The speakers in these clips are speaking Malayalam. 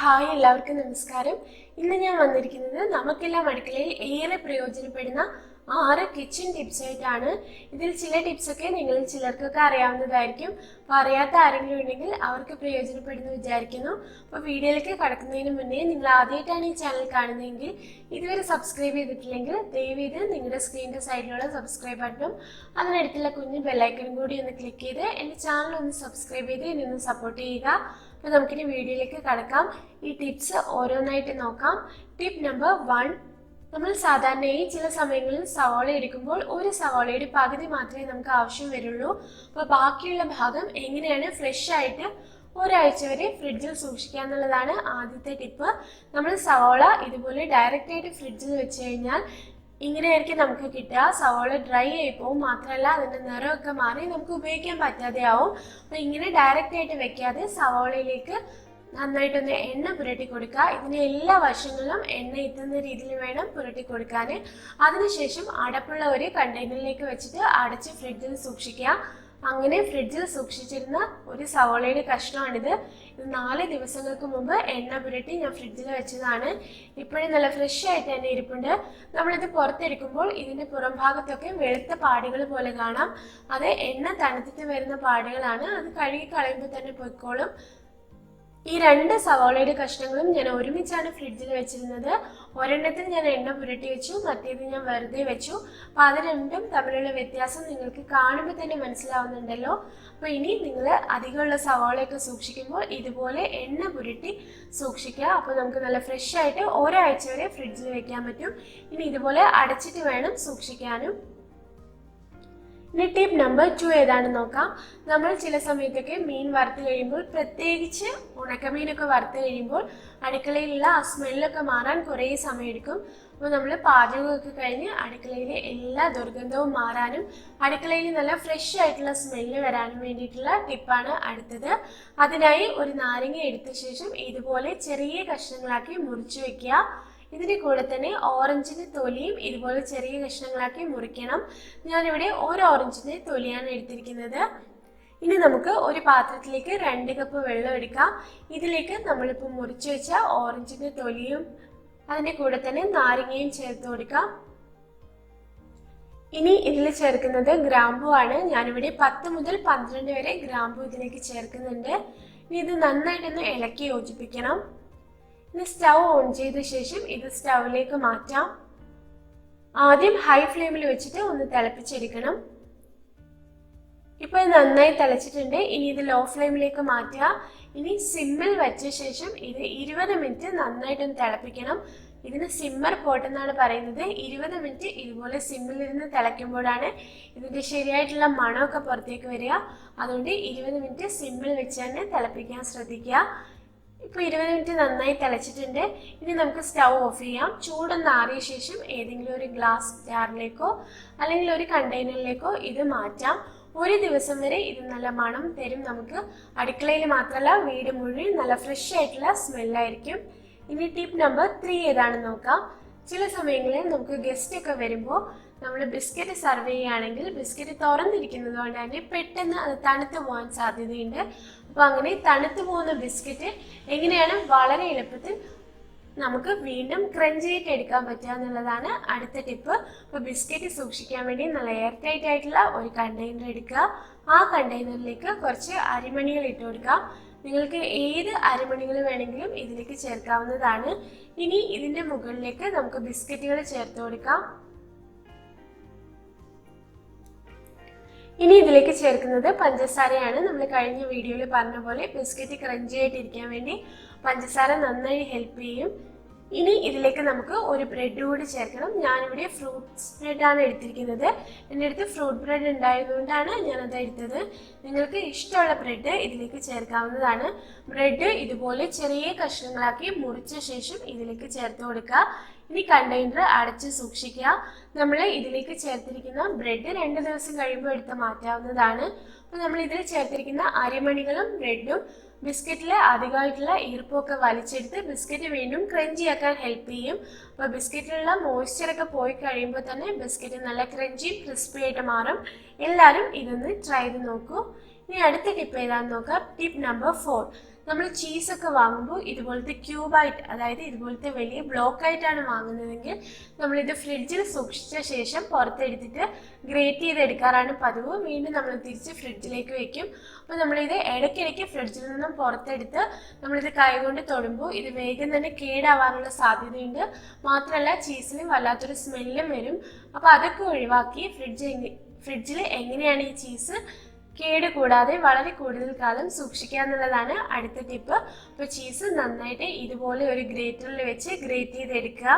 ഹായ് എല്ലാവർക്കും നമസ്കാരം. ഇന്ന് ഞാൻ വന്നിരിക്കുന്നത് നമുക്കെല്ലാം അടുക്കളയിൽ ഏറെ പ്രയോജനപ്പെടുന്ന ആറ് കിച്ചൺ ടിപ്സ് ആയിട്ടാണ്. ഇതിൽ ചില ടിപ്സൊക്കെ നിങ്ങളിൽ ചിലർക്കൊക്കെ അറിയാവുന്നതായിരിക്കും. അപ്പോൾ അറിയാത്ത ആരെങ്കിലും ഉണ്ടെങ്കിൽ അവർക്ക് പ്രയോജനപ്പെടുന്നു വിചാരിക്കുന്നു. അപ്പോൾ വീഡിയോയിലേക്ക് കടക്കുന്നതിന് മുന്നേ നിങ്ങൾ ആദ്യമായിട്ടാണ് ഈ ചാനൽ കാണുന്നതെങ്കിൽ ഇതുവരെ സബ്സ്ക്രൈബ് ചെയ്തിട്ടില്ലെങ്കിൽ ദയവ് ചെയ്ത് നിങ്ങളുടെ സ്ക്രീനിന്റെ സൈഡിലുള്ള സബ്സ്ക്രൈബ് ബട്ടണും അതിനടുത്തുള്ള കുഞ്ഞ് ബെല്ലൈക്കനും കൂടി ഒന്ന് ക്ലിക്ക് ചെയ്ത് എന്റെ ചാനൽ ഒന്ന് സബ്സ്ക്രൈബ് ചെയ്ത് എന്നെ ഒന്ന് സപ്പോർട്ട് ചെയ്യുക. അപ്പോൾ നമുക്കിനി വീഡിയോയിലേക്ക് കടക്കാം. ഈ ടിപ്സ് ഓരോന്നായിട്ട് നോക്കാം. ടിപ്പ് നമ്പർ വൺ നമ്മൾ സാധാരണയായി ചില സമയങ്ങളിൽ സവാള എടുക്കുമ്പോൾ ഒരു സവാളയുടെ പകുതി മാത്രമേ നമുക്ക് ആവശ്യം വരുള്ളൂ. അപ്പോൾ ബാക്കിയുള്ള ഭാഗം എങ്ങനെയാണ് ഫ്രഷ് ആയിട്ട് ഒരാഴ്ച വരെ ഫ്രിഡ്ജിൽ സൂക്ഷിക്കുക എന്നുള്ളതാണ് ആദ്യത്തെ ടിപ്പ് നമ്മൾ സവാള ഇതുപോലെ ഡയറക്റ്റ് ആയിട്ട് ഫ്രിഡ്ജിൽ വെച്ച് കഴിഞ്ഞാൽ ഇങ്ങനെയായിരിക്കും നമുക്ക് കിട്ടുക. സവോള ഡ്രൈ ആയി പോവും. മാത്രമല്ല അതിന്റെ നിറമൊക്കെ മാറി നമുക്ക് ഉപയോഗിക്കാൻ പറ്റാതെയാവും. അപ്പോൾ ഇങ്ങനെ ഡയറക്റ്റ് ആയിട്ട് വെക്കാതെ സവോളയിലേക്ക് നന്നായിട്ടൊന്ന് എണ്ണ പുരട്ടി കൊടുക്കുക. ഇതിന് എല്ലാ വശങ്ങളിലും എണ്ണ എത്തുന്ന രീതിയിൽ വേണം പുരട്ടി കൊടുക്കാൻ അതിനുശേഷം അടപ്പുള്ള ഒരു കണ്ടെയ്നറിലേക്ക് വെച്ചിട്ട് അടച്ച് ഫ്രിഡ്ജിൽ സൂക്ഷിക്കുക. അങ്ങനെ ഫ്രിഡ്ജിൽ സൂക്ഷിച്ചിരുന്ന ഒരു സവോളയുടെ കഷ്ണമാണിത്. ഇത് നാല് ദിവസങ്ങൾക്ക് മുമ്പ് എണ്ണ പുരട്ടി ഞാൻ ഫ്രിഡ്ജിൽ വെച്ചതാണ്. ഇപ്പോഴും നല്ല ഫ്രഷ് ആയിട്ട് തന്നെ ഇരിപ്പുണ്ട്. നമ്മളിത് പുറത്തെടുക്കുമ്പോൾ ഇതിന്റെ പുറം ഭാഗത്തൊക്കെ വെളുത്ത പാടുകൾ പോലെ കാണാം. അത് എണ്ണ തണുത്തിട്ട് വരുന്ന പാടുകളാണ്. അത് കഴുകി കളയുമ്പോൾ തന്നെ പൊയ്ക്കോളും. ഈ രണ്ട് സവാളയുടെ കഷ്ണങ്ങളും ഞാൻ ഒരുമിച്ചാണ് ഫ്രിഡ്ജിൽ വെച്ചിരുന്നത്. ഒരെണ്ണത്തിൽ ഞാൻ എണ്ണ പുരട്ടി വെച്ചു മറ്റേത് ഞാൻ വെറുതെ വെച്ചു. അപ്പൊ അത് രണ്ടും തമ്മിലുള്ള വ്യത്യാസം നിങ്ങൾക്ക് കാണുമ്പോൾ തന്നെ മനസ്സിലാവുന്നുണ്ടല്ലോ. അപ്പോൾ ഇനി നിങ്ങൾ അധികമുള്ള സവാളയൊക്കെ സൂക്ഷിക്കുമ്പോൾ ഇതുപോലെ എണ്ണ പുരട്ടി സൂക്ഷിക്കുക. അപ്പോൾ നമുക്ക് നല്ല ഫ്രഷ് ആയിട്ട് ഒരാഴ്ച വരെ ഫ്രിഡ്ജിൽ വെക്കാൻ പറ്റും. ഇനി ഇതുപോലെ അടച്ചിട്ട് വേണം സൂക്ഷിക്കാനും. ഇനി ടിപ്പ് നമ്പർ ടു ഏതാണെന്ന് നോക്കാം. നമ്മൾ ചില സമയത്തൊക്കെ മീൻ വറുത്ത് കഴിയുമ്പോൾ പ്രത്യേകിച്ച് ഉണക്കമീനൊക്കെ വറുത്ത് കഴിയുമ്പോൾ അടുക്കളയിലുള്ള ആ സ്മെല്ലൊക്കെ മാറാൻ കുറേ സമയമെടുക്കും. അപ്പോൾ നമ്മൾ പാചകമൊക്കെ കഴിഞ്ഞ് അടുക്കളയിലെ എല്ലാ ദുർഗന്ധവും മാറാനും അടുക്കളയിൽ നല്ല ഫ്രഷ് ആയിട്ടുള്ള സ്മെല്ല് വരാനും വേണ്ടിയിട്ടുള്ള ടിപ്പാണ് അടുത്തത്. അതിനായി ഒരു നാരങ്ങ എടുത്ത ശേഷം ഇതുപോലെ ചെറിയ കഷ്ണങ്ങളാക്കി മുറിച്ച് വെക്കുക. ഇതിന്റെ കൂടെ തന്നെ ഓറഞ്ചിന്റെ തൊലിയും ഇതുപോലെ ചെറിയ കഷ്ണങ്ങളാക്കി മുറിക്കണം. ഞാനിവിടെ ഒരു ഓറഞ്ചിന്റെ തൊലിയാണ് എടുത്തിരിക്കുന്നത്. ഇനി നമുക്ക് ഒരു പാത്രത്തിലേക്ക് രണ്ട് കപ്പ് വെള്ളം എടുക്കാം. ഇതിലേക്ക് നമ്മളിപ്പോൾ മുറിച്ച് വെച്ച ഓറഞ്ചിന്റെ തൊലിയും അതിന്റെ കൂടെ തന്നെ നാരങ്ങയും ചേർത്ത് കൊടുക്കാം. ഇനി ഇതിൽ ചേർക്കുന്നത് ഗ്രാമ്പു ആണ്. ഞാനിവിടെ പത്ത് മുതൽ പന്ത്രണ്ട് വരെ ഗ്രാമ്പു ഇതിലേക്ക് ചേർക്കുന്നുണ്ട്. ഇനി ഇത് നന്നായിട്ടൊന്ന് ഇളക്കി യോജിപ്പിക്കണം. ഇനി സ്റ്റൗ ഓൺ ചെയ്ത ശേഷം ഇത് സ്റ്റൗവിലേക്ക് മാറ്റാം. ആദ്യം ഹൈ ഫ്ലെയിമിൽ വെച്ചിട്ട് ഒന്ന് തിളപ്പിച്ചെടുക്കണം. ഇപ്പൊ നന്നായി തിളച്ചിട്ടുണ്ട്. ഇനി ഇത് ലോ ഫ്ലെയിമിലേക്ക് മാറ്റുക. ഇനി സിമ്മിൽ വെച്ച ശേഷം ഇത് ഇരുപത് മിനിറ്റ് നന്നായിട്ടൊന്ന് തിളപ്പിക്കണം. ഇതിന് സിമ്മർ പോട്ട് എന്നാണ് പറയുന്നത്. ഇരുപത് മിനിറ്റ് ഇതുപോലെ സിമ്മിൽ സിമ്മിലിരുന്ന് തിളയ്ക്കുമ്പോഴാണ് ഇതിന്റെ ശരിയായിട്ടുള്ള മണമൊക്കെ പുറത്തേക്ക് വരിക. അതുകൊണ്ട് ഇരുപത് മിനിറ്റ് സിമ്മിൽ വെച്ച് തന്നെ തിളപ്പിക്കാൻ ശ്രദ്ധിക്കുക. ഇപ്പോൾ ഇരുപത് മിനിറ്റ് നന്നായി തിളച്ചിട്ടുണ്ട്. ഇനി നമുക്ക് സ്റ്റൗ ഓഫ് ചെയ്യാം. ചൂടൊന്ന് ആറിയ ശേഷം ഏതെങ്കിലും ഒരു ഗ്ലാസ് ജാറിലേക്കോ അല്ലെങ്കിൽ ഒരു കണ്ടെയ്നറിലേക്കോ ഇത് മാറ്റാം. ഒരു ദിവസം വരെ ഇത് നല്ല മണം തരും. നമുക്ക് അടുക്കളയിൽ മാത്രമല്ല വീട് മുഴുവൻ നല്ല ഫ്രഷ് ആയിട്ടുള്ള സ്മെല്ലായിരിക്കും ഇനി ടിപ്പ് നമ്പർ ത്രീ ഏതാണെന്ന് നോക്കാം. ചില സമയങ്ങളിൽ നമുക്ക് ഗസ്റ്റ് ഒക്കെ വരുമ്പോൾ നമ്മൾ ബിസ്ക്കറ്റ് സെർവ് ചെയ്യുകയാണെങ്കിൽ ബിസ്ക്കറ്റ് തുറന്നിരിക്കുന്നത് കൊണ്ട് തന്നെ പെട്ടെന്ന് അത് തണുത്ത് പോകാൻ സാധ്യതയുണ്ട്. അപ്പോൾ അങ്ങനെ തണുത്തു പോകുന്ന ബിസ്ക്കറ്റ് എങ്ങനെയാണ്? വളരെ എളുപ്പത്തിൽ നമുക്ക് വീണ്ടും ക്രഞ്ച് ആയിട്ട് എടുക്കാൻ പറ്റുക എന്നുള്ളതാണ് അടുത്ത ടിപ്പ് അപ്പോൾ ബിസ്ക്കറ്റ് സൂക്ഷിക്കാൻ വേണ്ടി നല്ല എയർ ടൈറ്റ് ആയിട്ടുള്ള ഒരു കണ്ടെയ്നർ എടുക്കുക. ആ കണ്ടെയ്നറിലേക്ക് കുറച്ച് അരിമണികൾ ഇട്ട് കൊടുക്കാം നിങ്ങൾക്ക് ഏത് അരിമണികൾ വേണമെങ്കിലും ഇതിലേക്ക് ചേർക്കാവുന്നതാണ്. ഇനി ഇതിന്റെ മുകളിലേക്ക് നമുക്ക് ബിസ്ക്കറ്റുകൾ ചേർത്ത് കൊടുക്കാം. ഇനി ഇതിലേക്ക് ചേർക്കുന്നത് പഞ്ചസാരയാണ്. നമ്മൾ കഴിഞ്ഞ വീഡിയോയിൽ പറഞ്ഞ പോലെ ബിസ്ക്കറ്റ് ക്രഞ്ചി ആയിട്ടിരിക്കാൻ വേണ്ടി പഞ്ചസാര നന്നായി ഹെൽപ്പ് ചെയ്യും. ഇനി ഇതിലേക്ക് നമുക്ക് ഒരു ബ്രെഡ് കൂടി ചേർക്കണം. ഞാനിവിടെ ഫ്രൂട്ട്സ് ബ്രെഡാണ് എടുത്തിരിക്കുന്നത്. എന്റെ അടുത്ത് ഫ്രൂട്ട് ബ്രെഡ് ഉണ്ടായതുകൊണ്ടാണ് ഞാനത് എടുത്തത്. നിങ്ങൾക്ക് ഇഷ്ടമുള്ള ബ്രെഡ് ഇതിലേക്ക് ചേർക്കാവുന്നതാണ്. ബ്രെഡ് ഇതുപോലെ ചെറിയ കഷ്ണങ്ങളാക്കി മുറിച്ച ശേഷം ഇതിലേക്ക് ചേർത്ത് കൊടുക്കുക. ഇനി കണ്ടെയ്നർ അടച്ച് സൂക്ഷിക്കുക. നമ്മൾ ഇതിലേക്ക് ചേർത്തിരിക്കുന്ന ബ്രെഡ് രണ്ട് ദിവസം കഴിയുമ്പോൾ എടുത്ത് മാറ്റാവുന്നതാണ്. അപ്പോൾ നമ്മൾ ഇതിൽ ചേർത്തിരിക്കുന്ന അരിമണികളും ബ്രെഡും ബിസ്ക്കറ്റിൽ അധികമായിട്ടുള്ള ഈർപ്പമൊക്കെ വലിച്ചെടുത്ത് ബിസ്ക്കറ്റ് വീണ്ടും ക്രഞ്ചി ആക്കാൻ ഹെൽപ്പ് ചെയ്യും. അപ്പോൾ ബിസ്ക്കറ്റിലുള്ള മോയ്സ്ചറൊക്കെ പോയി കഴിയുമ്പോൾ തന്നെ ബിസ്ക്കറ്റ് നല്ല ക്രഞ്ചി ക്രിസ്പി ആയിട്ട് മാറും. എല്ലാവരും ഇതൊന്ന് ട്രൈ ചെയ്ത് നോക്കൂ. ഇനി അടുത്ത ടിപ്പ് ഏതാണെന്ന് നോക്കാം. ടിപ്പ് നമ്പർ ഫോർ നമ്മൾ ചീസൊക്കെ വാങ്ങുമ്പോൾ ഇതുപോലത്തെ ക്യൂബായിട്ട് അതായത് ഇതുപോലത്തെ വലിയ ബ്ലോക്ക് ആയിട്ടാണ് വാങ്ങുന്നതെങ്കിൽ നമ്മളിത് ഫ്രിഡ്ജിൽ സൂക്ഷിച്ച ശേഷം പുറത്തെടുത്തിട്ട് ഗ്രേറ്റ് ചെയ്ത് ചെയ്തെടുക്കാറാണ് പതിവ്. വീണ്ടും നമ്മൾ തിരിച്ച് ഫ്രിഡ്ജിലേക്ക് വെക്കും. അപ്പോൾ നമ്മളിത് ഇടയ്ക്കിടയ്ക്ക് ഫ്രിഡ്ജിൽ നിന്നും പുറത്തെടുത്ത് നമ്മളിത് കൈകൊണ്ട് തൊടുമ്പോൾ ഇത് വേഗം തന്നെ കേടാവാനുള്ള സാധ്യതയുണ്ട്. മാത്രമല്ല ചീസിന് വല്ലാത്തൊരു സ്മെല്ലും വരും. അപ്പോൾ അതൊക്കെ ഒഴിവാക്കി ഫ്രിഡ്ജ് ഫ്രിഡ്ജിൽ എങ്ങനെയാണ് ഈ ചീസ് കേട് കൂടാതെ വളരെ കൂടുതൽ കാലം സൂക്ഷിക്കുക എന്നുള്ളതാണ് അടുത്ത ടിപ്പ്. അപ്പോൾ ചീസ് നന്നായിട്ട് ഇതുപോലെ ഒരു ഗ്രേറ്ററിൽ വെച്ച് ഗ്രേറ്റ് ചെയ്തെടുക്കുക.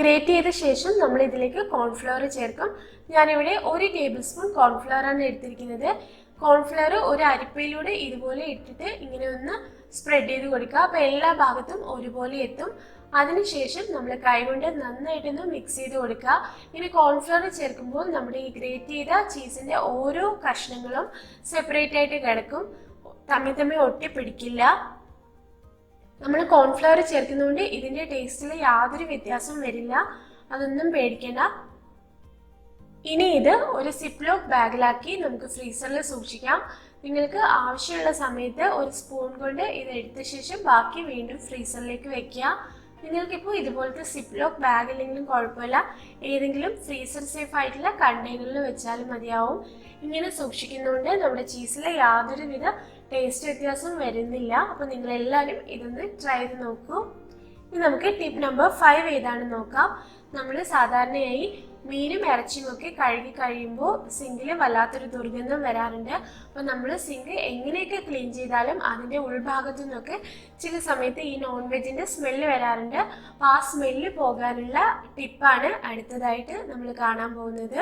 ഗ്രേറ്റ് ചെയ്ത ശേഷം നമ്മൾ ഇതിലേക്ക് കോൺഫ്ലവർ ചേർക്കും. ഞാനിവിടെ ഒരു ടേബിൾ സ്പൂൺ കോൺഫ്ലവർ ആണ് എടുത്തിരിക്കുന്നത്. കോൺഫ്ലവർ ഒരു അരിപ്പയിലൂടെ ഇതുപോലെ ഇട്ടിട്ട് ഇങ്ങനെ ഒന്ന് സ്പ്രെഡ് ചെയ്ത് കൊടുക്കുക. അപ്പോൾ എല്ലാ ഭാഗത്തും ഒരുപോലെ എത്തും. അതിനുശേഷം നമ്മൾ കൈകൊണ്ട് നന്നായിട്ടൊന്ന് മിക്സ് ചെയ്ത് കൊടുക്കുക. ഇനി കോൺഫ്ലവർ ചേർക്കുമ്പോൾ നമ്മുടെ ഈ ഗ്രേറ്റ് ചെയ്ത ചീസിന്റെ ഓരോ കഷ്ണങ്ങളും സെപ്പറേറ്റ് ആയിട്ട് കിടക്കും. തമ്മിൽ തമ്മിൽ ഒട്ടിപ്പിടിക്കില്ല നമ്മൾ കോൺഫ്ലവർ ചേർക്കുന്നതുകൊണ്ട് ഇതിന്റെ ടേസ്റ്റിൽ യാതൊരു വ്യത്യാസവും വരില്ല. അതൊന്നും പേടിക്കേണ്ട. ഇനി ഇത് ഒരു സിപ്ലോക്ക് ബാഗിലാക്കി നമുക്ക് ഫ്രീസറിൽ സൂക്ഷിക്കാം. നിങ്ങൾക്ക് ആവശ്യമുള്ള സമയത്ത് ഒരു സ്പൂൺ കൊണ്ട് ഇത് എടുത്ത ശേഷം ബാക്കി വീണ്ടും ഫ്രീസറിലേക്ക് വെക്കുക. നിങ്ങൾക്കിപ്പോൾ ഇതുപോലത്തെ സിപ്ലോക്ക് ബാഗ് ഇല്ലെങ്കിലും കുഴപ്പമില്ല. ഏതെങ്കിലും ഫ്രീസർ സേഫ് ആയിട്ടുള്ള കണ്ടെയ്നറിൽ വെച്ചാലും മതിയാവും. ഇങ്ങനെ സൂക്ഷിക്കുന്നതുകൊണ്ട് നമ്മുടെ ചീസിൽ യാതൊരുവിധ ടേസ്റ്റ് വ്യത്യാസവും വരുന്നില്ല. അപ്പോൾ നിങ്ങൾ എല്ലാവരും ഇതൊന്ന് ട്രൈ ചെയ്ത് നോക്കൂ. ഇനി നമുക്ക് ടിപ്പ് നമ്പർ ഫൈവ് ഏതാണെന്ന് നോക്കാം. നമ്മൾ സാധാരണയായി മീനും ഇറച്ചിയും ഒക്കെ കഴുകി കഴിയുമ്പോൾ സിങ്കിൽ വല്ലാത്തൊരു ദുർഗന്ധം വരാറുണ്ട്. അപ്പോൾ നമ്മൾ സിങ്ക് എങ്ങനെയൊക്കെ ക്ലീൻ ചെയ്താലും അതിന്റെ ഉൾഭാഗത്തു നിന്നൊക്കെ ചില സമയത്ത് ഈ നോൺ വെജിന്റെ സ്മെല്ല് വരാറുണ്ട്. അപ്പോൾ ആ സ്മെല്ല് പോകാനുള്ള ടിപ്പാണ് അടുത്തതായിട്ട് നമ്മൾ കാണാൻ പോകുന്നത്.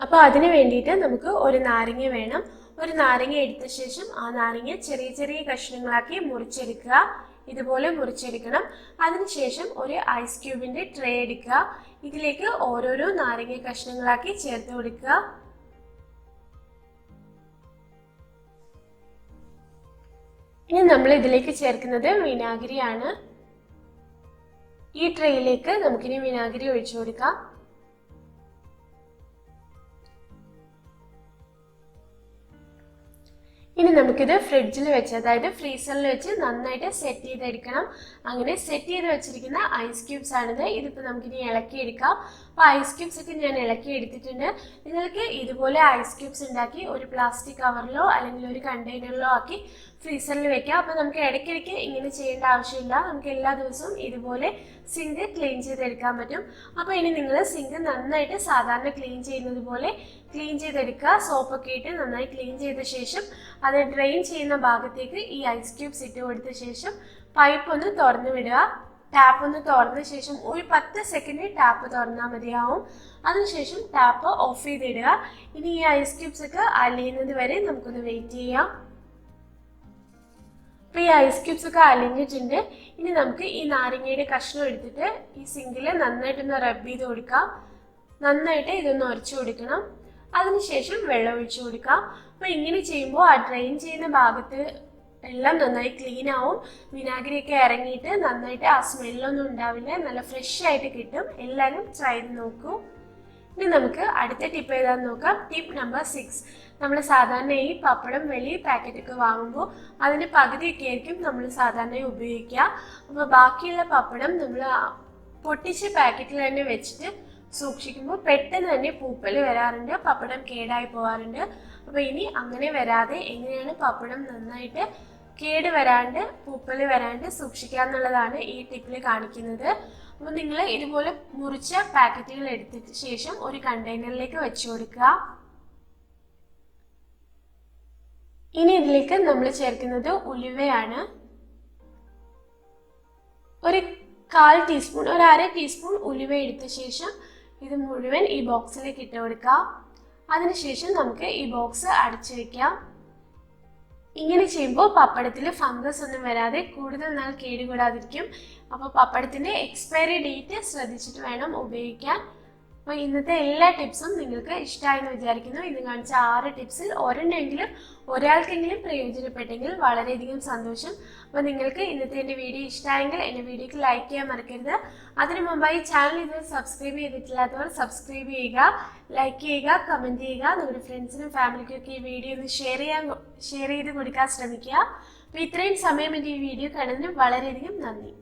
അപ്പോൾ അതിന് വേണ്ടിയിട്ട് നമുക്ക് ഒരു നാരങ്ങ വേണം. ഒരു നാരങ്ങ എടുത്ത ശേഷം ആ നാരങ്ങ ചെറിയ ചെറിയ കഷ്ണങ്ങളാക്കി മുറിച്ചെടുക്കുക. ഇതുപോലെ മുറിച്ചെടുക്കണം. അതിനുശേഷം ഒരു ഐസ് ക്യൂബിന്റെ ട്രേ എടുക്കുക. ഇതിലേക്ക് ഓരോരോ നാരങ്ങ കഷ്ണങ്ങളാക്കി ചേർത്ത് കൊടുക്കുക. ഇനി നമ്മൾ ഇതിലേക്ക് ചേർക്കുന്നത് വിനാഗിരിയാണ്. ഈ ട്രേയിലേക്ക് നമുക്കിനി വിനാഗിരി ഒഴിച്ചു കൊടുക്കാം. നമുക്കിത് ഫ്രിഡ്ജിൽ വെച്ച് അതായത് ഫ്രീസറിൽ വെച്ച് നന്നായിട്ട് സെറ്റ് ചെയ്തെടുക്കണം. അങ്ങനെ സെറ്റ് ചെയ്ത് വെച്ചിരിക്കുന്ന ഐസ് ക്യൂബ്സ് ആണിത്. ഇതിപ്പോൾ നമുക്കിനി ഇളക്കിയെടുക്കാം. അപ്പോൾ ഐസ് ക്യൂബ്സ് ഒക്കെ ഞാൻ ഇളക്കി എടുത്തിട്ടുണ്ട് നിങ്ങൾക്ക് ഇതുപോലെ ഐസ് ക്യൂബ്സ് ഉണ്ടാക്കി ഒരു പ്ലാസ്റ്റിക് കവറിലോ അല്ലെങ്കിൽ ഒരു കണ്ടെയ്നറിലോ ആക്കി ഫ്രീസറിൽ വെക്കാം. അപ്പോൾ നമുക്ക് ഇടയ്ക്കിടയ്ക്ക് ഇങ്ങനെ ചെയ്യേണ്ട ആവശ്യമില്ല. നമുക്ക് എല്ലാ ദിവസവും ഇതുപോലെ സിങ്ക് ക്ലീൻ ചെയ്തെടുക്കാൻ പറ്റും. അപ്പോൾ ഇനി നിങ്ങൾ സിങ്ക് നന്നായിട്ട് സാധാരണ ക്ലീൻ ചെയ്യുന്നത് പോലെ ക്ലീൻ ചെയ്തെടുക്കുക. സോപ്പൊക്കെ ഇട്ട് നന്നായി ക്ലീൻ ചെയ്ത ശേഷം അത് ഡ്രെയിൻ ചെയ്യുന്ന ഭാഗത്തേക്ക് ഈ ഐസ് ക്യൂബ്സ് ഇട്ട് കൊടുത്ത ശേഷം പൈപ്പ് ഒന്ന് തുറന്നു വിടുക. ടാപ്പ് ഒന്ന് തുറന്ന ശേഷം ഒരു പത്ത് സെക്കൻഡ് ടാപ്പ് തുറന്നാൽ മതിയാവും. അതിനുശേഷം ടാപ്പ് ഓഫ് ചെയ്തിടുക. ഇനി ഈ ഐസ് ക്യൂബ്സ് ഒക്കെ അലിയുന്നത് വരെ നമുക്കൊന്ന് വെയിറ്റ് ചെയ്യാം. അപ്പോൾ ഈ ഐസ് ക്യൂബ്സ് ഒക്കെ അലിഞ്ഞിട്ടുണ്ട്. ഇനി നമുക്ക് ഈ നാരങ്ങയുടെ കഷ്ണം എടുത്തിട്ട് ഈ സിങ്കിൽ നന്നായിട്ടൊന്ന് റബ്ബ് ചെയ്ത് കൊടുക്കാം. നന്നായിട്ട് ഇതൊന്ന് ഉരച്ചു കൊടുക്കണം. അതിനുശേഷം വെള്ളം ഒഴിച്ചു കൊടുക്കാം. അപ്പോൾ ഇങ്ങനെ ചെയ്യുമ്പോൾ ആ ഡ്രെയിൻ ചെയ്യുന്ന ഭാഗത്ത് എല്ലാം നന്നായി ക്ലീൻ ആവും. വിനാഗിരിയൊക്കെ ഇറങ്ങിയിട്ട് നന്നായിട്ട് ആ സ്മെല്ലൊന്നും ഉണ്ടാവില്ല. നല്ല ഫ്രഷ് ആയിട്ട് കിട്ടും. എല്ലാവരും ട്രൈ ചെയ്ത് നോക്കൂ. ഇനി നമുക്ക് അടുത്ത ടിപ്പ് ഏതാന്ന് നോക്കാം. ടിപ്പ് നമ്പർ സിക്സ് നമ്മൾ സാധാരണ ഈ പപ്പടം വലിയ പാക്കറ്റൊക്കെ വാങ്ങുമ്പോൾ അതിന്റെ പകുതിയൊക്കെ ആയിരിക്കും നമ്മൾ സാധാരണ ഉപയോഗിക്കുക. അപ്പോൾ ബാക്കിയുള്ള പപ്പടം നമ്മൾ പൊട്ടിച്ച് പാക്കറ്റിൽ തന്നെ വെച്ചിട്ട് സൂക്ഷിക്കുമ്പോൾ പെട്ടെന്ന് തന്നെ പൂപ്പൽ വരാറുണ്ട് പപ്പടം കേടായി പോകാറുണ്ട് അപ്പോൾ ഇനി അങ്ങനെ വരാതെ എങ്ങനെയാണ് പപ്പടം നന്നായിട്ട് കേട് വരാണ്ട് പൂപ്പൽ വരാണ്ട് സൂക്ഷിക്കുക എന്നുള്ളതാണ് ഈ ടിപ്പിൽ കാണിക്കുന്നത്. അപ്പോൾ നിങ്ങൾ ഇതുപോലെ മുറിച്ച പാക്കറ്റുകൾ എടുത്തിട്ട് ശേഷം ഒരു കണ്ടെയ്നറിലേക്ക് വെച്ചു കൊടുക്കുക. ഇനി ഇതിലേക്ക് നമ്മൾ ചേർക്കുന്നത് ഉലുവയാണ്. ഒരു കാൽ ടീസ്പൂൺ ഒരു അര ടീസ്പൂൺ ഉലുവ എടുത്ത ശേഷം ഇത് മുഴുവൻ ഈ ബോക്സിലേക്ക് ഇട്ട് കൊടുക്കുക. അതിനുശേഷം നമുക്ക് ഈ ബോക്സ് അടച്ചു വെക്കാം. ഇങ്ങനെ ചെയ്യുമ്പോൾ പപ്പടത്തിൽ ഫംഗസ് ഒന്നും വരാതെ കൂടുതൽ നാൾ കേടുകൂടാതിരിക്കും. അപ്പോൾ പപ്പടത്തിന്റെ എക്സ്പയറി ഡേറ്റ് ശ്രദ്ധിച്ചിട്ട് വേണം ഉപയോഗിക്കാൻ. അപ്പോൾ ഇന്നത്തെ എല്ലാ ടിപ്സും നിങ്ങൾക്ക് ഇഷ്ടമായെന്ന് വിചാരിക്കുന്നു. ഇന്ന് കാണിച്ച ആറ് ടിപ്സിൽ ഒരെണ്ണമെങ്കിലും ഒരാൾക്കെങ്കിലും പ്രയോജനപ്പെട്ടെങ്കിൽ വളരെയധികം സന്തോഷം. അപ്പോൾ നിങ്ങൾക്ക് ഇന്നത്തെ എന്റെ വീഡിയോ ഇഷ്ടമായെങ്കിൽ എന്റെ വീഡിയോക്ക് ലൈക്ക് ചെയ്യാൻ മറക്കരുത്. അതിനു മുമ്പായി ചാനൽ ഇത് സബ്സ്ക്രൈബ് ചെയ്തിട്ടില്ലാത്തവർ സബ്സ്ക്രൈബ് ചെയ്യുക ലൈക്ക് ചെയ്യുക കമന്റ് ചെയ്യുക. നിങ്ങളുടെ ഫ്രണ്ട്സിനും ഫാമിലിക്കും ഒക്കെ ഈ വീഡിയോ ഒന്ന് ഷെയർ ചെയ്യാൻ ഷെയർ ചെയ്ത് കൊടുക്കാൻ ശ്രമിക്കുക. അപ്പോൾ ഇത്രയും സമയം എന്റെ ഈ വീഡിയോ കണ്ടതിന് വളരെയധികം നന്ദി.